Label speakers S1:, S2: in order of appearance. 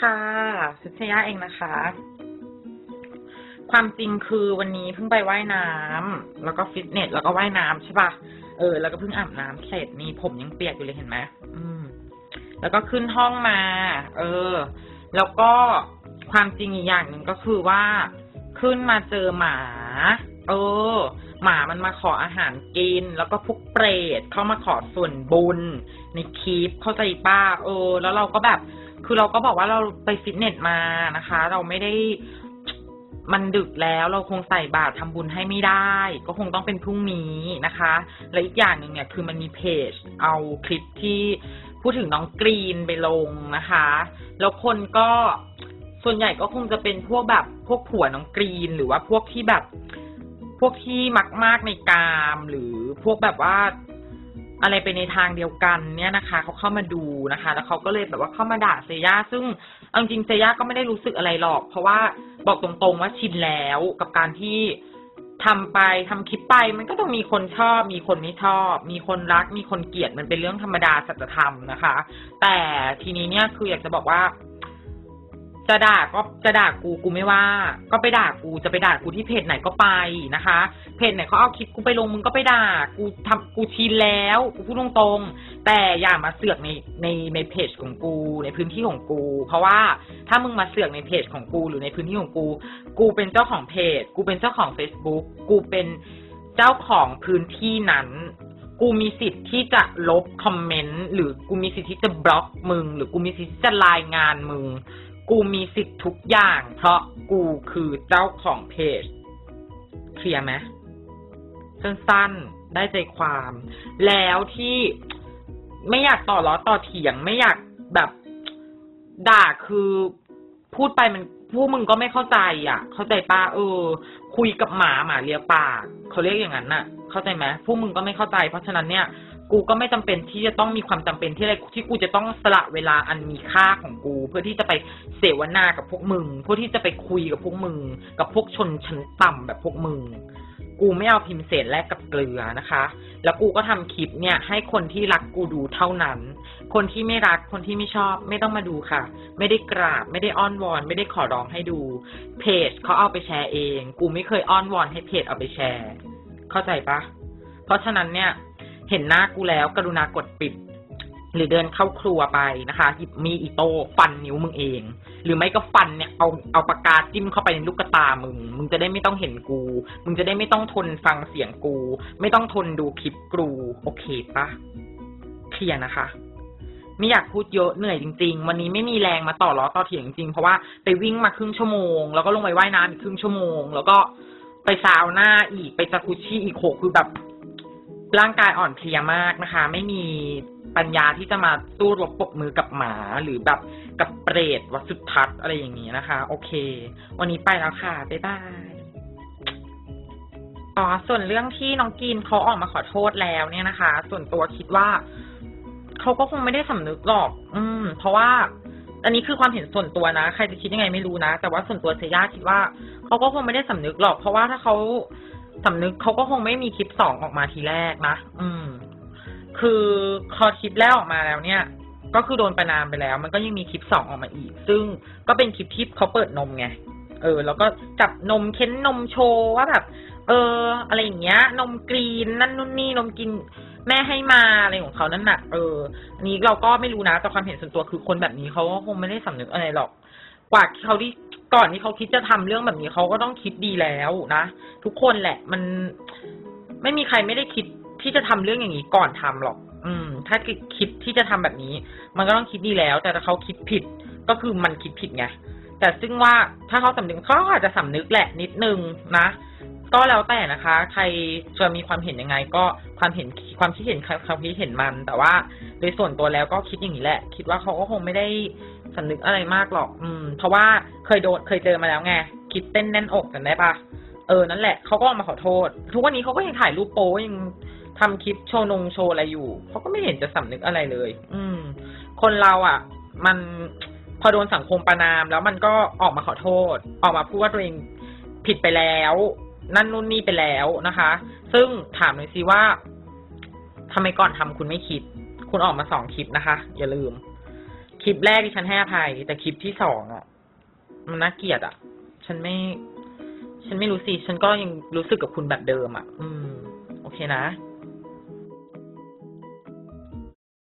S1: ค่ะสุชยาเองนะคะ ความจริงคือวันนี้เพิ่งไปว่ายน้ำแล้วก็ฟิตเนสแล้วก็ว่ายน้ำใช่ปะเออ แล้วก็เพิ่งอาบน้ำเสร็จนี่ผมยังเปียกอยู่เลยเห็นไหมอืม แล้วก็ขึ้นห้องมา เออ แล้วก็ความจริงอีกอย่างหนึ่งก็คือว่า ขึ้นมาเจอหมา เออ หมามันมาขออาหารกิน แล้วก็พวกเปรตเข้ามาขอส่วนบุญ ในคลิปเข้าใจป้าเออ แล้วเราก็แบบ คือเราก็บอกว่าเราไปฟิตเนสมานะคะ เราไม่ได้มันดึกแล้วเราคงใส่บาตรทำบุญให้ไม่ได้ ก็คงต้องเป็นพรุ่งนี้นะคะ และอีกอย่างหนึ่งเนี่ยคือมันมีเพจเอาคลิปที่พูดถึงน้องกรีนไปลงนะคะ แล้วคนก็ส่วนใหญ่ก็คงจะเป็นพวกแบบพวกผัวน้องกรีนหรือว่าพวกที่แบบ พวกที่มักมากในกามหรือพวกแบบว่า อะไรไปในทางเดียวกันเนี่ยนะคะเขาเข้ามาดูนะคะ แล้วเขาก็เลยแบบว่าเข้ามาด่าเซย่าซึ่งเอาจริงเซย่าก็ไม่ได้รู้สึกอะไรหรอก เพราะว่าบอกตรงๆว่าชินแล้วกับการที่ทำไปทำคลิปไป มันก็ต้องมีคนชอบ มีคนไม่ชอบ มีคนรัก มีคนเกลียดมันเป็นเรื่องธรรมดาสัจธรรมนะคะ แต่ทีนี้เนี่ยคืออยากจะบอกว่า จะด่าก็จะด่ากูกูไม่ว่า ก็ไปด่ากูจะไปด่ากูที่เพจไหนก็ไปนะคะ เพจไหนเขาเอาคลิปกูไปลงมึงก็ไปด่า กูทำกูชินแล้วกูพูดตรงๆแต่อย่ามาเสือกในในในเพจของกู ในพื้นที่ของกู เพราะว่าถ้ามึงมาเสือกในเพจของกูหรือในพื้นที่ของกู กูเป็นเจ้าของเพจ กูเป็นเจ้าของ Facebook กูเป็นเจ้าของพื้นที่นั้นกูมีสิทธิ์ที่จะลบคอมเมนต์หรือกูมีสิทธิ์ที่จะบล็อกมึง หรือกูมีสิทธิ์ที่จะรายงานมึง กูมีสิทธิ์ทุกอย่าง เพราะกูคือเจ้าของเพจ เคลียร์ไหมสั้นๆ ได้ใจความ แล้วที่ไม่อยากต่อล้อต่อเถียง ไม่อยากแบบ ด่าคือพูดไปมันพวกมึงก็ไม่เข้าใจ อะ เข้าใจป้าเออ คุยกับหมาหมาเลียปากเขาเรียกอย่างนั้นน่ะ เข้าใจไหมพวกมึงก็ไม่เข้าใจ เพราะฉะนั้นเนี่ย กูก็ไม่จำเป็นที่จะต้องมีความจำเป็นที่อะไรที่กูจะต้องสละเวลาอันมีค่าของกู เพื่อที่จะไปเสวนากับพวกมึงเพื่อที่จะไปคุยกับพวกมึง กับพวกชนชั้นต่ำแบบพวกมึง กูไม่เอาพิมพ์เศษแลกกับเกลือนะคะ แล้วกูก็ทำคลิปเนี่ย ให้คนที่รักกูดูเท่านั้น คนที่ไม่รักคนที่ไม่ชอบ ไม่ต้องมาดูค่ะ ไม่ได้กราบ ไม่ได้อ้อนวอน ไม่ได้ขอร้องให้ดู เพจเขาเอาไปแชร์เอง กูไม่เคยอ้อนวอนให้เพจเอาไปแชร์ เข้าใจปะเพราะฉะนั้นเนี่ย เห็นหน้ากูแล้ว กรุณากดปิด หรือเดินเข้าครัวไปนะคะ หยิบมีดอิโต้ฟันนิ้วมึงเอง หรือไม่ก็ฟันเนี่ยเอาเอาปากกาจิ้มเข้าไปในลูกตามึง มึงจะได้ไม่ต้องเห็นกู มึงจะได้ไม่ต้องทนฟังเสียงกู ไม่ต้องทนดูคลิปกู โอเคปะเคลียร์นะคะไม่อยากพูดเยอะเหนื่อยจริง ๆ วันนี้ไม่มีแรงมาต่อล้อต่อเถียงจริงๆเพราะว่าไปวิ่งมาครึ่งชั่วโมง แล้วก็ลงไปว่ายน้ำอีกครึ่งชั่วโมง แล้วก็ไปซาวน่าอีกไปจากุชิอีกโหคือแบบ ร่างกายอ่อนเพลียมากนะคะ ไม่มีปัญญาที่จะมาสู้รบปรบมือกับหมาหรือแบบกับเปรตวัสุทัศน์อะไรอย่างนี้นะคะ โอเค วันนี้ไปแล้วค่ะ บ๊ายบายอ๋อส่วนเรื่องที่น้องกินเขาออกมาขอโทษแล้วเนี่ยนะคะ ส่วนตัวคิดว่าเขาก็คงไม่ได้สำนึกหรอก อืม เพราะว่า อันนี้คือความเห็นส่วนตัวนะ ใครจะคิดยังไงไม่รู้นะ แต่ว่าส่วนตัวเซย่าคิดว่าเขาก็คงไม่ได้สำนึกหรอก เพราะว่าถ้าเขา สำนึกเขาก็คงไม่มีคลิปสองออกมาทีแรกนะ อืม คือพอคลิปแรกออกมาแล้วเนี่ย ก็คือโดนประนามไปแล้ว มันก็ยังมีคลิปสองออกมาอีก ซึ่งก็เป็นคลิปที่เขาเปิดนมไง เออ แล้วก็จับนมเค้นนมโชว์ว่าแบบ เออ อะไรอย่างเงี้ย นมกรีนนั่นนู่นนี่นมกินแม่ให้มาอะไรของเขานั่นน่ะเออ อันนี้เราก็ไม่รู้นะแต่ความเห็นส่วนตัวคือคนแบบนี้เขาก็คงไม่ได้สำนึกอะไรหรอก กว่าเขาที่ ก่อนที่เขาคิดจะทำเรื่องแบบนี้เขาก็ต้องคิดดีแล้วนะทุกคนแหละ มันไม่มีใครไม่ได้คิดที่จะทำเรื่องอย่างนี้ก่อนทำหรอก อืม ถ้าคิดที่จะทำแบบนี้ มันก็ต้องคิดดีแล้ว แต่ถ้าเขาคิดผิดก็คือมันคิดผิดไงแต่ซึ่งว่าถ้าเขาสำนึกเขาก็อาจจะสำนึกแหละนิดนึงนะ ก็แล้วแต่นะคะ ใครจะมีความเห็นยังไง ก็ความเห็นความคิดเห็นความคิดเห็นมัน แต่ว่าโดยส่วนตัวแล้วก็คิดอย่างนี้แหละ คิดว่าเขาก็คงไม่ได้ สำนึกอะไรมากหรอก อืม เพราะว่าเคยโดนเคยเจอมาแล้วไงคิดเต้นแน่นอกกันได้ปะเออนั่นแหละเขาก็ออกมาขอโทษ ทุกวันนี้เขาก็ยังถ่ายรูปโป้ยังทำคลิปโชว์นงโชว์อะไรอยู่เขาก็ไม่เห็นจะสำนึกอะไรเลย อืม คนเราอะ มันพอโดนสังคมประนาม แล้วมันก็ออกมาขอโทษ ออกมาพูดว่าตัวเองผิดไปแล้ว นั่นนู่นนี่ไปแล้วนะคะ ซึ่งถามหน่อยสิว่าทำไมก่อนทำคุณไม่คิด คุณออกมาสองคลิปนะคะ อย่าลืม คลิปแรกที่ฉันให้อภัย แต่คลิปที่สองอะ มันน่าเกลียดอะ ฉันไม่ ฉันไม่รู้สิ ฉันก็ยังรู้สึกกับคุณแบบเดิมอะ อืม โอเคนะ